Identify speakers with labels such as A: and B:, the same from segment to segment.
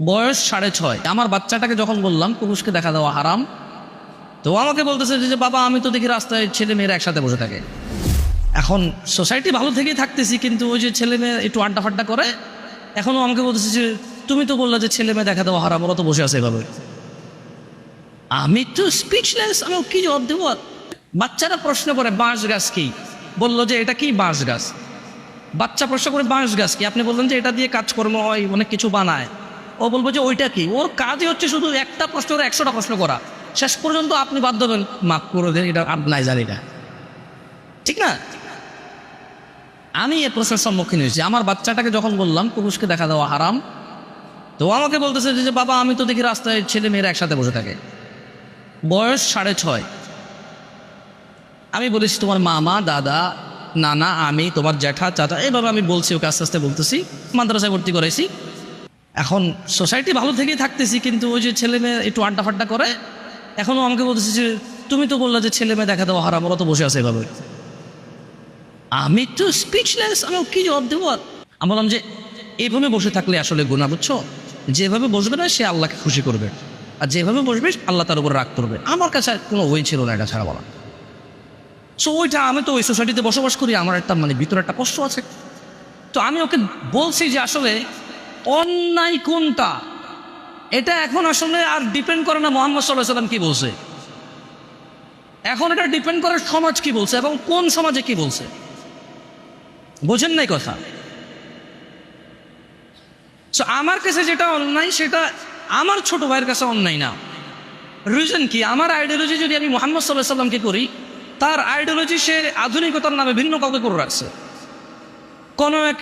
A: বয়স সাড়ে ছয়। আমার বাচ্চাটাকে যখন বললাম পুরুষকে দেখা দেওয়া হারাম, তো আমাকে বলতেছে যে বাবা, আমি তো দেখি রাস্তায় ছেলে মেয়েরা একসাথে বসে থাকে। এখন সোসাইটি ভালো থেকেই থাকতেছি, কিন্তু ওই যে ছেলে মেয়ে একটু আড্ডা ফাড্ডা করে, এখনও আমাকে বলতেছে যে, তুমি তো বললে যে ছেলে মেয়ে দেখা দেওয়া হারাম, ওরা তো বসে আছে এভাবে। আমি তো স্পিচলেস আমি কি জবাব দেবো? বাচ্চারা প্রশ্ন করে, বাঁশ গাছ কি? বলল যে, এটা কি বাঁশ গাছ? বাচ্চা প্রশ্ন করে, বাঁশ গাছ কি? আপনি বললেন যে, এটা দিয়ে কাজকর্ম হয়, অনেক কিছু বানায়। ও বলব যে ওইটা কি? ওর কাজই হচ্ছে শুধু একটা প্রশ্ন করে একশোটা প্রশ্ন করা। শেষ পর্যন্ত আপনি বাধ্য হবেন, মাফ করে দেন, এটা নাই জানি না। ঠিক না? আমি এ প্রশ্নের সম্মুখীন হয়েছি। আমার বাচ্চাটাকে যখন বললাম, পুরুষকে দেখা দেওয়া হারাম, তো আমাকে বলতেছে যে যে বাবা, আমি তো দেখি রাস্তায় ছেলে মেয়েরা একসাথে বসে থাকে। বয়স সাড়ে ছয়। আমি বলেছি, তোমার মামা, দাদা, নানা, আমি, তোমার জ্যাঠা, চাচা, এভাবে আমি বলছি, ওকে আস্তে আস্তে বলতেছি। মাদ্রাসায় ভর্তি করেছি এখন সোসাইটি ভালো থেকেই থাকতেছি, কিন্তু ওই যে ছেলে মেয়ে একটু আড্ডা ফাড্ডা করে এখনও আমাকে বলতেছে যে, তুমি তো বললে যে ছেলে মেয়ে দেখা দেওয়া হারাম, ওরা তো বসে আছে এভাবে। আমি তো স্পিচলেস আমি কি জবাব দেবো আর? আমি বললাম যে এইভাবে বসে থাকলে আসলে গুণা বুঝছ? যেভাবে বসবে না, সে আল্লাহকে খুশি করবে। আর যেভাবে বসবে, আল্লাহ তার উপর রাগ করবে। আমার কাছে কোনো ওই ছিল না এটা ছাড়া বলা সো ওইটা আমি তো ওই সোসাইটিতে বসবাস করি, আমার একটা মানে ভিতরে একটা কষ্ট আছে। তো আমি ওকে বলছি যে, আসলে অন্যায় কোনটা? এটা এখন আসলে আর ডিপেন্ড করে না মোহাম্মদ সাল্লাহ সাল্লাম কি বলছে। এখন এটা ডিপেন্ড করে সমাজ কি বলছে এবং কোন সমাজে কি বলছে। বোঝেন নাই কথা? সো আমার কাছে যেটা অন্যায়, সেটা আমার ছোট ভাইয়ের কাছে অন্যায় না। রিজন কি? আমার আইডিওলজি যদি আমি মোহাম্মদ সাল্লাহ সাল্লামকে করি, তার আইডিওলজি সে আধুনিকতার নামে ভিন্ন কাউকে করে রাখছে। কোনো এক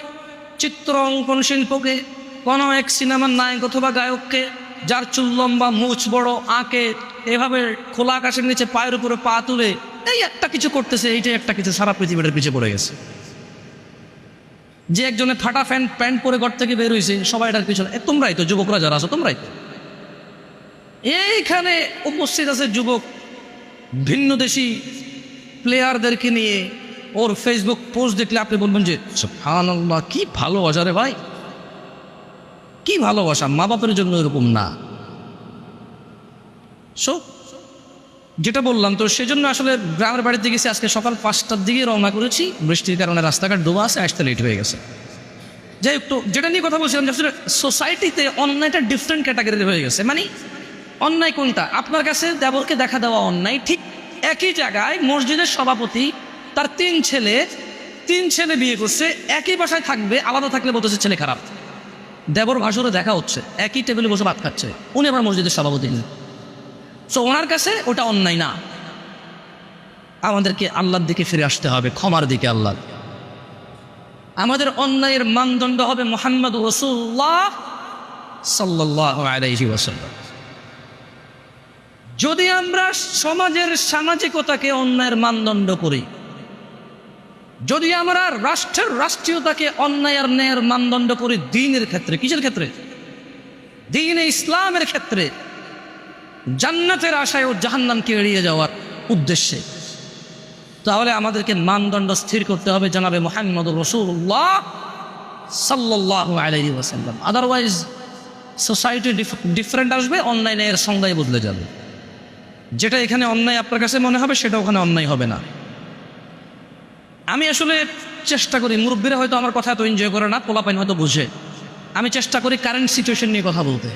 A: চিত্র অঙ্কন শিল্পকে কোনো এক সিনেমার নায়ক অথবা গায়ককে যার চুল লম্বা, মুছ বড়, আঁকে, এভাবে খোলা আকাশের নিচে পায়ের উপরে পা তুলে, এই একটা কিছু করতেছে, এইটাই একটা কিছু সারা পৃথিবীটার পিছিয়ে পড়ে গেছে। যে একজনে ফাটা প্যান্ট প্যান্ট পরে ঘর থেকে বের হয়েছে সবাই এটার পিছনে তোমরাই তো, যুবকরা যারা আছো, তোমরাই তো। এইখানে উপস্থিত আছে যুবক, ভিন্ন দেশি প্লেয়ারদেরকে নিয়ে, ওর ফেসবুক পোস্ট দেখলে আপনি বলবেন যে, সুবহানাল্লাহ, কি ভালো অজারে ভাই। কি ভালোবাসা? মা বাপের জন্য এরকম না। সো যেটা বললাম তো সেজন্য আসলে গ্রামের বাড়িতে গেছি, আজকে সকাল পাঁচটার দিকে রওনা করেছি। বৃষ্টির কারণে রাস্তাঘাট ডোবা আছে আসতে লেট হয়ে গেছে। যাই হোক, তো যেটা নিয়ে কথা বলছিলাম যে আসলে সোসাইটিতে অন্যায়টা ডিফারেন্ট ক্যাটাগরির হয়ে গেছে। মানে অন্যায় কোনটা? আপনার কাছে দেবরকে দেখা দেওয়া অন্যায়, ঠিক একই জায়গায় মসজিদের সভাপতি, তার তিন ছেলে তিন ছেলে বিয়ে করছে, একই বাসায় থাকবে, আলাদা থাকলে বলতেছে ছেলে খারাপ। দেবর ভাসুরে দেখা হচ্ছে। একই টেবিলে বসে ভাত খাচ্ছে। উনি আমার মসজিদের সভাপতি। সো ওনার কাছে ওটা অন্যায় না। আমাদেরকে আল্লাহর দিকে ফিরে আসতে হবে, ক্ষমার দিকে আল্লাহ আমাদের অন্যায়ের মানদণ্ড হবে মোহাম্মদ রসুল্লাহ সাল্লাহ আলাইহি যদি আমরা সমাজের সামাজিকতাকে অন্যায়ের মানদণ্ড করি যদি আমরা রাষ্ট্রের রাষ্ট্রীয়তাকে অন্যায় আর ন্যায়ের মানদণ্ড করি দিনের ক্ষেত্রে, কিসের ক্ষেত্রে? দিন ইসলামের ক্ষেত্রে জান্নাতের আশায় ও জাহান্নামকে এড়িয়ে যাওয়ার উদ্দেশ্যে। তাহলে আমাদেরকে মানদণ্ড স্থির করতে হবে জানাবে মোহাম্মদ রসুল্লাহ সাল্লাহ আলাইহি ওয়াসাল্লাম। আদারওয়াইজ সোসাইটি ডিফারেন্ট আসবে অনলাইনে এর সংজ্ঞায় বদলে যাবে। যেটা এখানে অন্যায় আপনার কাছে মনে হবে, সেটা ওখানে অন্যায় হবে না। আমি আসলে চেষ্টা করি, মুরব্বীরা হয়তো আমার কথা এত এনজয় করে না, পোলাপাইন হয়তো বুঝে। আমি চেষ্টা করি কারেন্ট সিচুয়েশন নিয়ে কথা বলতে।